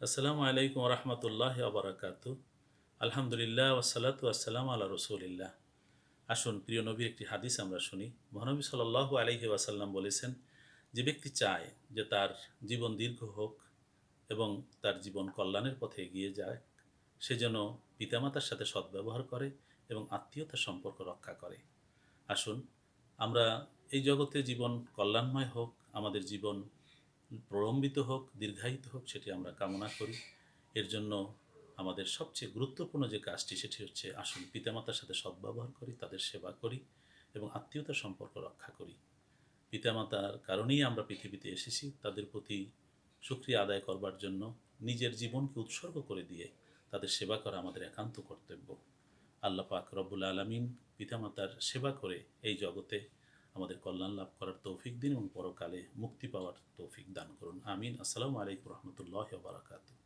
আসসালামু আলাইকুম রহমতুল্লাহ আবরাকাত আলহামদুলিল্লাহ ওসালাত আসসালাম আল্লাহ রসুলিল্লাহ। আসুন, প্রিয় নবীর একটি হাদিস আমরা শুনি। মহানবী সাল্লাহ আলহি ওয়াসাল্লাম বলেছেন, যে ব্যক্তি চায় যে তার জীবন দীর্ঘ হোক এবং তার জীবন কল্যাণের পথে এগিয়ে যায় সে যেন পিতামাতার সাথে সদ্ব্যবহার করে এবং আত্মীয়তার সম্পর্ক রক্ষা করে। আসুন, আমরা এই জগতে জীবন কল্যাণময় হোক, আমাদের জীবন প্রলম্বিত হোক, দীর্ঘায়িত হোক, সেটি আমরা কামনা করি। এর জন্য আমাদের সবচেয়ে গুরুত্বপূর্ণ যে কাজটি, সেটি হচ্ছে আসুন পিতামাতার সাথে সদ্ব্যবহার করি, তাদের সেবা করি এবং আত্মীয়তার সম্পর্ক রক্ষা করি। পিতামাতার কারণেই আমরা পৃথিবীতে এসেছি, তাদের প্রতি সুক্রিয়া আদায় করবার জন্য নিজের জীবনকে উৎসর্গ করে দিয়ে তাদের সেবা করা আমাদের একান্ত কর্তব্য। আল্লাহ পাক রব্বুল আলমিন পিতামাতার সেবা করে এই জগতে আমাদের কল্যাণ লাভ করার তৌফিক দিন এবং পরকালে মুক্তি পাওয়ার তৌফিক দান করুন। আমিন। আসসালামু আলাইকুম রহমতুল্লাহ বারাকাতু